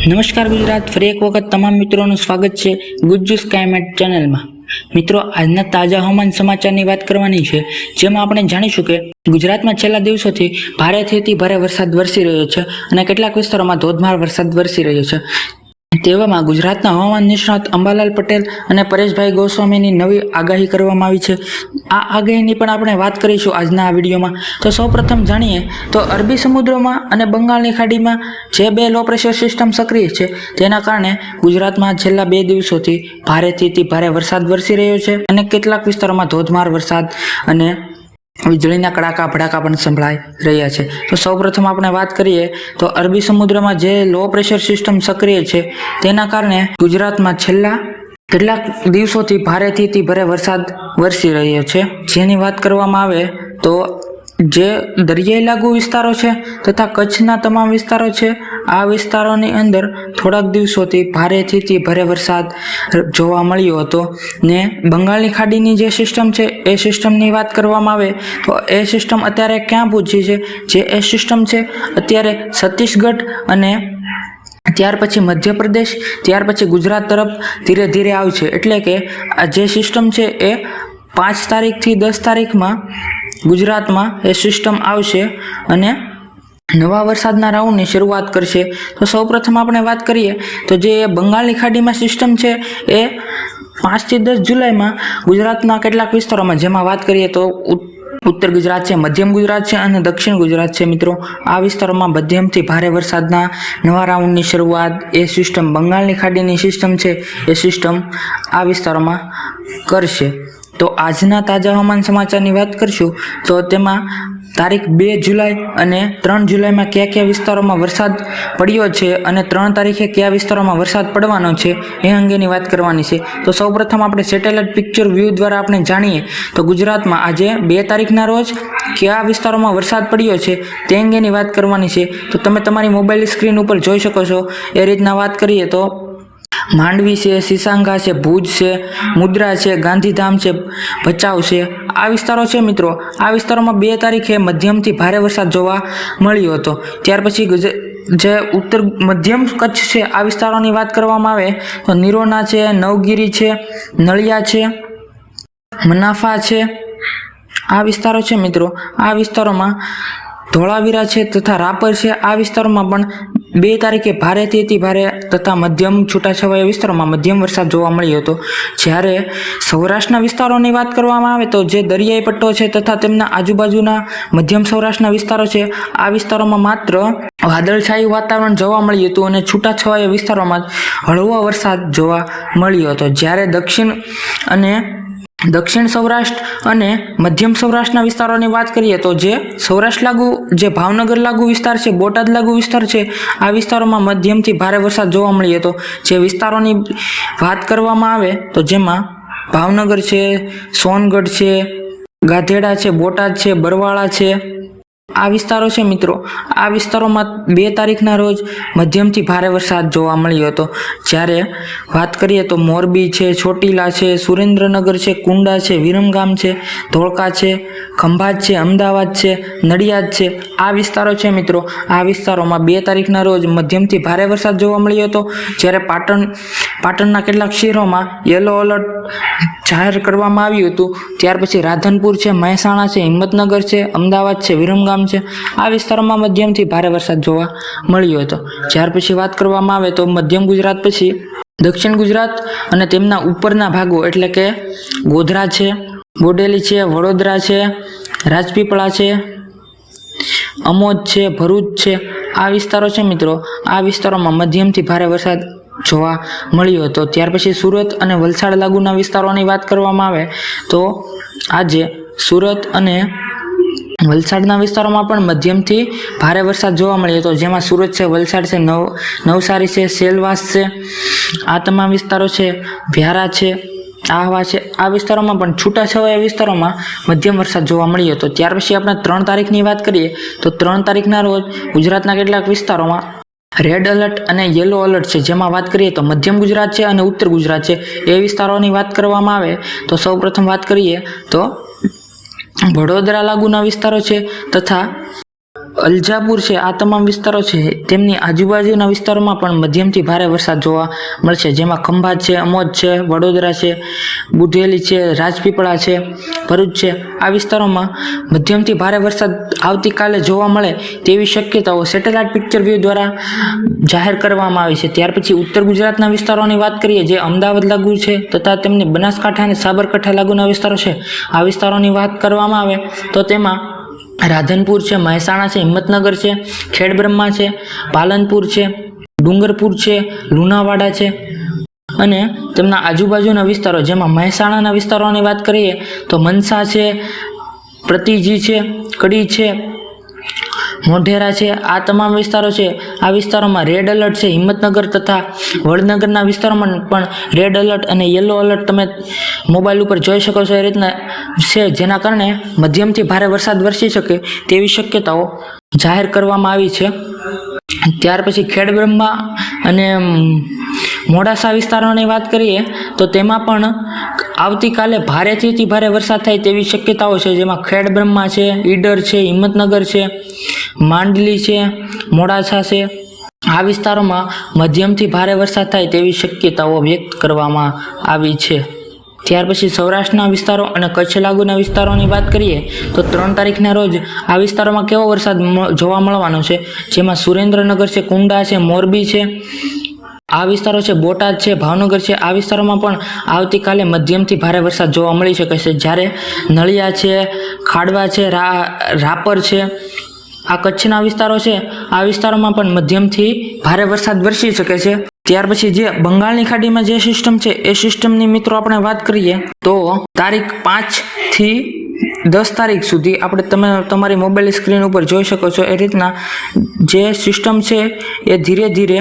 નમસ્કાર ગુજરાત, ફરી એક વખત તમામ મિત્રોનું સ્વાગત છે ગુજ્જુ સ્કાયમેટ ચેનલમાં મિત્રો, આજના તાજા હવામાન સમાચારની વાત કરવાની છે, જેમાં આપણે જાણીશું કે ગુજરાતમાં છેલ્લા દિવસોથી ભારેથી ભારે વરસાદ વરસી રહ્યો છે અને કેટલાક વિસ્તારોમાં ધોધમાર વરસાદ વરસી રહ્યો છે. તેવામાં ગુજરાતના હવામાન નિષ્ણાત અંબાલાલ પટેલ અને પરેશભાઈ ગોસ્વામીની નવી આગાહી કરવામાં આવી છે. આ આગાહીની પણ આપણે વાત કરીશું આજના આ વિડીયોમાં. તો સૌપ્રથમ જાણીએ તો અરબી સમુદ્રમાં અને બંગાળની ખાડીમાં જે બે લો પ્રેશર સિસ્ટમ સક્રિય છે, તેના કારણે ગુજરાતમાં છેલ્લા બે દિવસોથી ભારેથી ભારે વરસાદ વરસી રહ્યો છે અને કેટલાક વિસ્તારોમાં ધોધમાર વરસાદ અને વીજળીના કડાકા, ભડાકા પણ સંભળાઈ રહ્યા છે. તો સૌપ્રથમ આપણે વાત કરીએ, તો અરબી સમુદ્રમાં જે લો પ્રેશર સિસ્ટમ સક્રિય છે, તેના કારણે ગુજરાતમાં છેલ્લા કેટલાક દિવસોથી ભારેથી ભરે વરસાદ વરસી રહ્યો છે. જેની વાત કરવામાં આવે, તો જે દરિયાઈ લાગુ વિસ્તારો છે તથા કચ્છના તમામ વિસ્તારો છે, આ વિસ્તારોની અંદર થોડાક દિવસોથી ભારેથી ભારે વરસાદ જોવા મળ્યો હતો. ને બંગાળની ખાડીની જે સિસ્ટમ છે, એ સિસ્ટમની વાત કરવામાં આવે, તો એ સિસ્ટમ અત્યારે ક્યાં પહોંચી છે? જે એ સિસ્ટમ છે, અત્યારે છત્તીસગઢ અને ત્યાર પછી મધ્યપ્રદેશ, ત્યાર પછી ગુજરાત તરફ ધીરે ધીરે આવશે એટલે કે આ જે સિસ્ટમ છે, એ પાંચ તારીખથી દસ તારીખમાં ગુજરાતમાં એ સિસ્ટમ આવશે અને નવા વરસાદના રાઉન્ડની શરૂઆત કરશે. તો સૌપ્રથમ આપણે વાત કરીએ, તો જે બંગાળની ખાડીમાં સિસ્ટમ છે એ પાંચથી દસ જુલાઈમાં ગુજરાતના કેટલાક વિસ્તારોમાં, જેમાં વાત કરીએ તો ઉત- ઉત્તર ગુજરાત છે, મધ્યમ ગુજરાત છે અને દક્ષિણ ગુજરાત છે. મિત્રો, આ વિસ્તારોમાં મધ્યમથી ભારે વરસાદના નવા રાઉન્ડની શરૂઆત એ સિસ્ટમ બંગાળની ખાડીની સિસ્ટમ છે, એ સિસ્ટમ આ વિસ્તારોમાં કરશે. તો આજના તાજા હવામાન સમાચારની વાત કરશું, તો તેમાં તારીખ બે જુલાઈ અને ત્રણ જુલાઈમાં કયા કયા વિસ્તારોમાં વરસાદ પડ્યો છે અને ત્રણ તારીખે કયા વિસ્તારોમાં વરસાદ પડવાનો છે એ અંગેની વાત કરવાની છે. તો સૌપ્રથમ આપણે સેટેલાઇટ પિક્ચર વ્યૂ દ્વારા આપણે જાણીએ, તો ગુજરાતમાં આજે બે તારીખના રોજ કયા વિસ્તારોમાં વરસાદ પડ્યો છે તે અંગેની વાત કરવાની છે. તો તમે તમારી મોબાઈલ સ્ક્રીન ઉપર જોઈ શકો છો. એ રીતના વાત કરીએ તો માંડવી છે સિસાંગા છે, ભુજ છે, મુદ્રા છે, ગાંધીધામ છે, ભચાઉ છે. આ વિસ્તારો છે મિત્રો. આ વિસ્તારોમાં બે તારીખે મધ્યમથી ભારે વરસાદ જોવા મળ્યો હતો. ત્યાર પછી જે ઉત્તર મધ્યમ કચ્છ છે, આ વિસ્તારોની વાત કરવામાં આવે તો નિરોના છે, નવગીરી છે, નળિયા છે, મનાફા છે. આ વિસ્તારો છે મિત્રો. આ વિસ્તારોમાં ધોળાવીરા છે તથા રાપર છે. આ વિસ્તારોમાં પણ બે તારીખે ભારેથી ભારે તથા મધ્યમ છૂટાછવાયા વિસ્તારોમાં મધ્યમ વરસાદ જોવા મળ્યો હતો. જ્યારે સૌરાષ્ટ્રના વિસ્તારોની વાત કરવામાં આવે તો જે દરિયાઈ પટ્ટો છે તથા તેમના આજુબાજુના મધ્યમ સૌરાષ્ટ્રના વિસ્તારો છે, આ વિસ્તારોમાં માત્ર વાદળછાયું વાતાવરણ જોવા મળ્યું હતું અને છૂટાછવાયા વિસ્તારોમાં હળવો વરસાદ જોવા મળ્યો હતો. જ્યારે દક્ષિણ અને દક્ષિણ સૌરાષ્ટ્ર અને મધ્યમ સૌરાષ્ટ્રના વિસ્તારોની વાત કરીએ તો જે સૌરાષ્ટ્ર લાગુ, જે ભાવનગર લાગુ વિસ્તાર છે, બોટાદ લાગુ વિસ્તાર છે, આ વિસ્તારોમાં મધ્યમથી ભારે વરસાદ જોવા મળીએ હતો. જે વિસ્તારોની વાત કરવામાં આવે તો જેમાં ભાવનગર છે, સોનગઢ છે, ગાધેડા છે, બોટાદ છે, બરવાળા છે આ વિસ્તારો છે મિત્રો. આ વિસ્તારોમાં બે તારીખના રોજ મધ્યમથી ભારે વરસાદ જોવા મળ્યો હતો. જ્યારે વાત કરીએ તો મોરબી છે, ચોટીલા છે, સુરેન્દ્રનગર છે, કુંડા છે, વિરમગામ છે, ધોળકા છે, ખંભાત છે, અમદાવાદ છે, નડિયાદ છે. આ વિસ્તારો છે મિત્રો. આ વિસ્તારોમાં બે તારીખના રોજ મધ્યમથી ભારે વરસાદ જોવા મળ્યો હતો. જ્યારે પાટણ પાટણના કેટલાક શહેરોમાં યલો એલર્ટ જાહેર કરવામાં આવ્યું હતું. ત્યાર પછી રાધનપુર છે, મહેસાણા છે, હિંમતનગર છે, અમદાવાદ છે, વિરમગામ છે. આ વિસ્તારોમાં મધ્યમથી ભારે વરસાદ જોવા મળ્યો હતો. ત્યાર પછી વાત કરવામાં આવે તો મધ્યમ ગુજરાત પછી દક્ષિણ ગુજરાત અને તેમના ઉપરના ભાગો એટલે કે ગોધરા છે, બોડેલી છે, વડોદરા છે, રાજપીપળા છે, અમોદ છે, ભરૂચ છે. આ વિસ્તારો છે મિત્રો, આ વિસ્તારોમાં મધ્યમથી ભારે વરસાદ જોવા મળ્યો હતો. ત્યાર પછી સુરત અને વલસાડ લાગુના વિસ્તારોની વાત કરવામાં આવે તો આજે સુરત અને વલસાડના વિસ્તારોમાં પણ મધ્યમથી ભારે વરસાદ જોવા મળ્યો હતો. જેમાં સુરત છે, વલસાડ છે, નવ, નવસારી છે, સેલવાસ છે, આ તમામ વિસ્તારો છે, વ્યારા છે, આહવા છે. આ વિસ્તારોમાં પણ છૂટાછવાયા વિસ્તારોમાં મધ્યમ વરસાદ જોવા મળ્યો હતો. ત્યાર પછી આપણે ત્રણ તારીખની વાત કરીએ તો ત્રણ તારીખના રોજ ગુજરાતના કેટલાક વિસ્તારોમાં રેડ અલર્ટ અને યલો અલર્ટ છે. જેમાં વાત કરીએ તો મધ્યમ ગુજરાત છે અને ઉત્તર ગુજરાત છે. એ વિસ્તારોની વાત કરવામાં આવે તો સૌપ્રથમ વાત કરીએ તો વડોદરા લાગુના વિસ્તારો છે તથા અલજાપુર છે, આ તમામ વિસ્તારો છે. તેમની આજુબાજુના વિસ્તારોમાં પણ મધ્યમથી ભારે વરસાદ જોવા મળશે. જેમાં ખંભાત છે, અમોદ છે, વડોદરા છે, બુધેલી છે, રાજપીપળા છે, ભરૂચ છે. આ વિસ્તારોમાં મધ્યમથી ભારે વરસાદ આવતીકાલે જોવા મળે તેવી શક્યતાઓ સેટેલાઇટ પિક્ચર વ્યૂ દ્વારા જાહેર કરવામાં આવી છે. ત્યાર પછી ઉત્તર ગુજરાતના વિસ્તારોની વાત કરીએ, જે અમદાવાદ લાગુ છે તથા તેમની બનાસકાંઠા અને સાબરકાંઠા લાગુના વિસ્તારો છે, આ વિસ્તારોની વાત કરવામાં આવે તો તેમાં રાધનપુર છે, મહેસાણા છે, હિંમતનગર છે, ખેડબ્રહ્મા છે, પાલનપુર છે, ડુંગરપુર છે, લુણાવાડા છે. અને તેમના આજુબાજુના વિસ્તારો, જેમાં મહેસાણાના વિસ્તારોની વાત કરીએ તો મનસા છે, પ્રતિજી છે, કડી છે મોઢેરા છે. આ તમામ વિસ્તારો છે. આ વિસ્તારોમાં રેડ એલર્ટ છે. હિંમતનગર તથા વડનગરના વિસ્તારોમાં પણ રેડ એલર્ટ અને યલો એલર્ટ તમે મોબાઈલ ઉપર જોઈ શકો છો. એ રીતના છે. જેના કારણે મધ્યમથી ભારે વરસાદ વરસી શકે તેવી શક્યતાઓ જાહેર કરવામાં આવી છે. ત્યાર પછી ખેડબ્રહ્મા અને મોડાસા વિસ્તારોની વાત કરીએ તો તેમાં પણ આવતીકાલે ભારેથી અતિ ભારે વરસાદ થાય તેવી શક્યતાઓ છે, જેમાં ખેડબ્રહ્મા છે, ઈડર છે, હિંમતનગર છે, માંડલી છે, મોડાસા છે. આ વિસ્તારોમાં મધ્યમથી ભારે વરસાદ થાય તેવી શક્યતાઓ વ્યક્ત કરવામાં આવી છે. ત્યાર પછી સૌરાષ્ટ્રના વિસ્તારો અને કચ્છ લાગુના વિસ્તારોની વાત કરીએ, તો ત્રણ તારીખના રોજ આ વિસ્તારોમાં કેવો વરસાદ જોવા મળવાનો છે? જેમાં સુરેન્દ્રનગર છે, કુંડા છે, મોરબી છે આ વિસ્તારો છે બોટાદ છે, ભાવનગર છે. આ વિસ્તારોમાં પણ આવતીકાલે મધ્યમથી ભારે વરસાદ જોવા મળી શકે છે. જ્યારે નળિયા છે, ખાડવા છે રાપર છે, આ કચ્છના વિસ્તારો છે, આ વિસ્તારોમાં પણ મધ્યમથી ભારે વરસાદ વરસી શકે છે. ત્યાર પછી જે બંગાળની ખાડીમાં જે સિસ્ટમ છે, એ સિસ્ટમની મિત્રો આપણે વાત કરીએ, તો તારીખ પાંચથી દસ તારીખ સુધી આપણે તમે, તમારી મોબાઈલ સ્ક્રીન ઉપર જોઈ શકો છો એ રીતના જે સિસ્ટમ છે, એ ધીરે ધીરે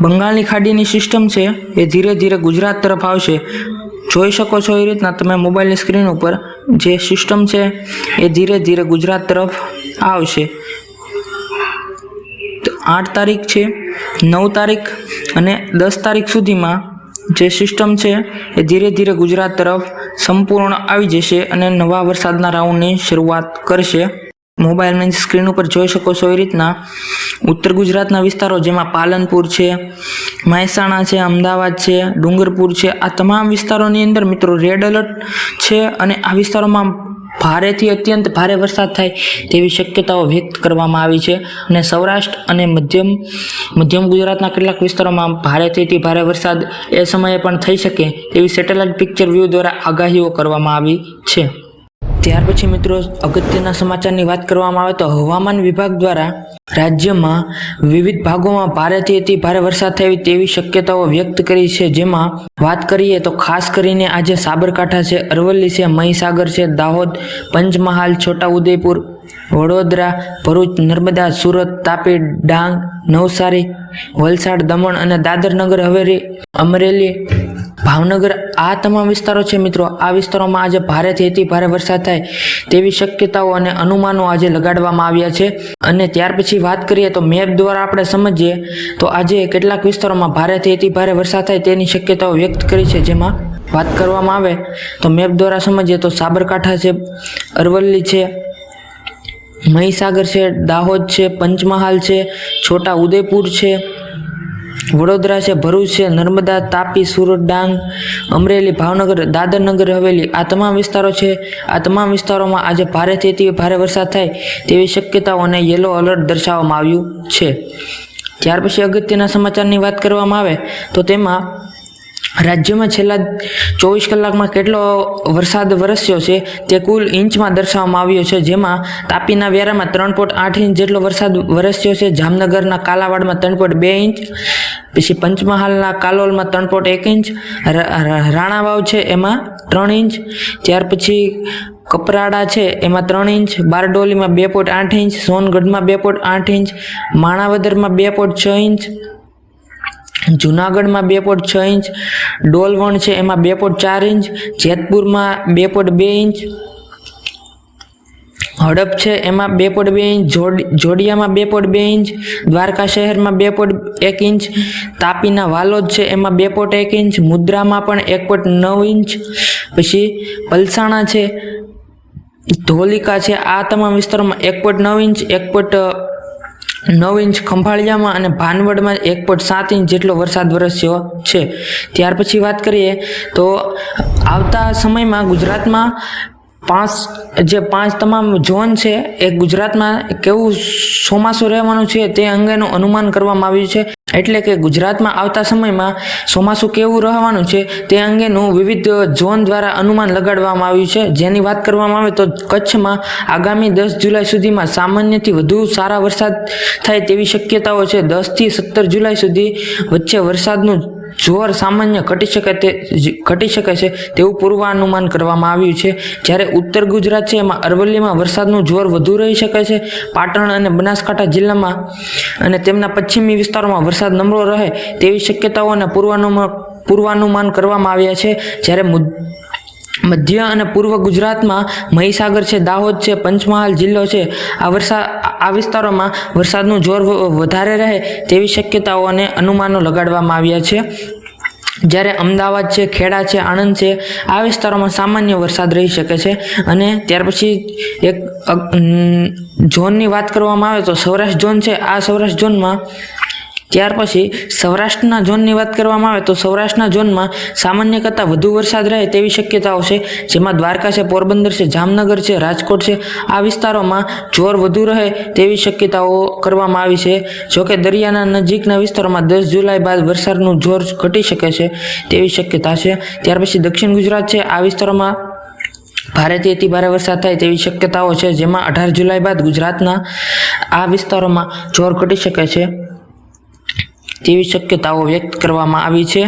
બંગાળની ખાડીની સિસ્ટમ છે એ ધીરે ધીરે ગુજરાત તરફ આવશે. જોઈ શકો છો એ રીતના તમે મોબાઈલની સ્ક્રીન ઉપર જે સિસ્ટમ છે એ ધીરે ધીરે ગુજરાત તરફ આવશે. આઠ તારીખ છે, નવ તારીખ અને દસ તારીખ સુધીમાં જે સિસ્ટમ છે એ ધીરે ધીરે ગુજરાત તરફ સંપૂર્ણ આવી જશે અને નવા વરસાદના રાઉન્ડની શરૂઆત કરશે. મોબાઈલની સ્ક્રીન ઉપર જોઈ શકો છો એ રીતના ઉત્તર ગુજરાતના વિસ્તારો જેમાં પાલનપુર છે, મહેસાણા છે, અમદાવાદ છે, ડુંગરપુર છે. આ તમામ વિસ્તારોની અંદર મિત્રો રેડ એલર્ટ છે અને આ વિસ્તારોમાં ભારેથી અત્યંત ભારે વરસાદ થાય તેવી શક્યતાઓ વ્યક્ત કરવામાં આવી છે અને સૌરાષ્ટ્ર અને મધ્યમ મધ્યમ ગુજરાતના કેટલાક વિસ્તારોમાં ભારેથી ભારે વરસાદ એ સમયે પણ થઈ શકે તેવી સેટેલાઇટ પિક્ચર વ્યૂ દ્વારા આગાહીઓ કરવામાં આવી છે. ત્યાર પછી મિત્રો અગત્યના સમાચારની વાત કરવામાં આવે તો હવામાન વિભાગ દ્વારા રાજ્યમાં વિવિધ ભાગોમાં ભારેથી અતિ ભારે વરસાદ થાય તેવી શક્યતાઓ વ્યક્ત કરી છે. જેમાં વાત કરીએ તો ખાસ કરીને આજે સાબરકાંઠા છે, અરવલ્લી છે, મહીસાગર છે, દાહોદ, પંચમહાલ, છોટાઉદેપુર, વડોદરા, ભરૂચ, નર્મદા, સુરત, તાપી, ડાંગ, નવસારી, વલસાડ, દમણ અને દાદર નગર હવેલી અમરેલી ભાવનગર આ તમામ વિસ્તારો છે મિત્રો. આ વિસ્તારોમાં આજે ભારેથી અતિ ભારે વરસાદ થાય તેવી શક્યતાઓ અને અનુમાનો આજે લગાડવામાં આવ્યા છે. અને ત્યાર પછી વાત કરીએ તો મેપ દ્વારા આપણે સમજીએ તો આજે કેટલાક વિસ્તારોમાં ભારેથી અતિ ભારે વરસાદ થાય તેની શક્યતાઓ વ્યક્ત કરી છે. જેમાં વાત કરવામાં આવે તો મેપ દ્વારા સમજીએ તો સાબરકાંઠા છે, અરવલ્લી છે, મહીસાગર છે, દાહોદ છે, પંચમહાલ છે, છોટા ઉદેપુર છે વડોદરા છે, ભરૂચ છે, નર્મદા, તાપી, સુરત, ડાંગ, અમરેલી, ભાવનગર, દાદરનગર હવેલી. આ તમામ વિસ્તારો છે. આ તમામ વિસ્તારોમાં આજે ભારેથી અતિ ભારે વરસાદ થાય તેવી શક્યતાઓ અને યલો એલર્ટ દર્શાવવામાં આવ્યું છે. ત્યાર પછી અગત્યના સમાચારની વાત કરવામાં આવે તો તેમાં રાજ્યમાં છેલ્લા ચોવીસ કલાકમાં કેટલો વરસાદ વરસ્યો છે તે કુલ ઇંચમાં દર્શાવવામાં આવ્યો છે. જેમાં તાપીના વ્યારામાં ત્રણ પોઈન્ટ આઠ ઇંચ જેટલો વરસાદ વરસ્યો છે. જામનગરના કાલાવાડમાં ત્રણ પોઈન્ટ બે ઇંચ પછી પંચમહાલના કાલોલમાં ત્રણ પોઈન્ટ એક ઇંચ રાણાવાવ છે એમાં ત્રણ ઇંચ, ત્યાર પછી કપરાડા છે એમાં ત્રણ ઇંચ, બારડોલીમાં બે પોઈન્ટ આઠ ઇંચ, સોનગઢમાં બે પોઈન્ટ આઠ ઇંચ, માણાવદરમાં બે પોઈન્ટ છ ઇંચ, જુનાગઢમાં બે પોઈન્ટ છ ઇંચ, ડોલવણ છે એમાં બે પોઈન્ટ ચાર ઇંચ, જેતપુરમાં બે પોઈન્ટ બે ઇંચ હડપ છે, એમાં બે પોઈન્ટ બે ઇંચ, જોડ- જોડિયામાં બે પોઈન્ટ બે ઇંચ, દ્વારકા શહેરમાં બે પોઈન્ટ એક ઇંચ, તાપીના વાલોદ છે, એમાં બે પોઈન્ટ એક ઇંચ, મુદ્રામાં પણ એક પોઈન્ટ નવ ઇંચ. પછી પલસાણા છે, ધોલિકા છે, આ તમામ વિસ્તારોમાં એક પોઈન્ટ નવ ઇંચ, એક પોઈન્ટ નવ ઇંચ ખંભાળિયામાં અને ભાનવડમાં એક પોઈન્ટ સાત ઇંચ જેટલો વરસાદ વરસ્યો છે. ત્યાર પછી વાત કરીએ તો આવતા સમયમાં ગુજરાતમાં પાંચ, જે પાંચ તમામ ઝોન છે, એ ગુજરાતમાં કેવું ચોમાસું રહેવાનું છે, તે અંગેનું અનુમાન કરવામાં આવ્યું છે. એટલે કે ગુજરાતમાં આવતા સમયમાં ચોમાસું કેવું રહેવાનું છે, તે અંગેનું વિવિધ ઝોન દ્વારા અનુમાન લગાડવામાં આવ્યું છે. જેની વાત કરવામાં આવે તો કચ્છમાં આગામી દસ જુલાઈ સુધીમાં સામાન્યથી વધુ સારા વરસાદ થાય તેવી શક્યતાઓ છે. દસથી સત્તર જુલાઈ સુધી વચ્ચે વરસાદનું જોર સામાન્ય ઘટી શકે તે ઘટી શકે છે તેવું પૂર્વાનુમાન કરવામાં આવ્યું છે. જ્યારે ઉત્તર ગુજરાત છે, એમાં અરવલ્લીમાં વરસાદનું જોર વધુ રહી શકે છે. પાટણ અને બનાસકાંઠા જિલ્લામાં અને તેમના પશ્ચિમી વિસ્તારોમાં વરસાદ નમળો રહે તેવી શક્યતાઓ અને પૂર્વાનુમાન પૂર્વાનુમાન કરવામાં આવ્યા છે. જ્યારે મધ્ય અને પૂર્વ ગુજરાતમાં મહીસાગર છે, દાહોદ છે, પંચમહાલ જિલ્લો છે. આ વરસાદ આ વિસ્તારોમાં વરસાદનું જોર વધારે રહે તેવી શક્યતાઓ અને અનુમાનો લગાડવામાં આવ્યા છે. જ્યારે અમદાવાદ છે, ખેડા છે, આણંદ છે, આ વિસ્તારોમાં સામાન્ય વરસાદ રહી શકે છે. અને ત્યાર પછી એક ઝોનની વાત કરવામાં આવે તો સૌરાષ્ટ્ર ઝોન છે. આ સૌરાષ્ટ્ર ઝોનમાં ત્યાર પછી સૌરાષ્ટ્રના ઝોનની વાત કરવામાં આવે તો સૌરાષ્ટ્રના ઝોનમાં સામાન્ય કરતાં વધુ વરસાદ રહે તેવી શક્યતાઓ છે. જેમાં દ્વારકા છે, પોરબંદર છે, જામનગર છે, રાજકોટ છે, આ વિસ્તારોમાં જોર વધુ રહે તેવી શક્યતાઓ કરવામાં આવી છે. જોકે દરિયાના નજીકના વિસ્તારોમાં દસ જુલાઈ બાદ વરસાદનું જોર ઘટી શકે છે તેવી શક્યતા છે. ત્યાર પછી દક્ષિણ ગુજરાત છે, આ વિસ્તારોમાં ભારેથી અતિ ભારે વરસાદ થાય તેવી શક્યતાઓ છે. જેમાં અઢાર જુલાઈ બાદ ગુજરાતના આ વિસ્તારોમાં જોર ઘટી શકે છે. તેવી શક્યતાઓ વ્યક્ત કરવામાં આવી છે.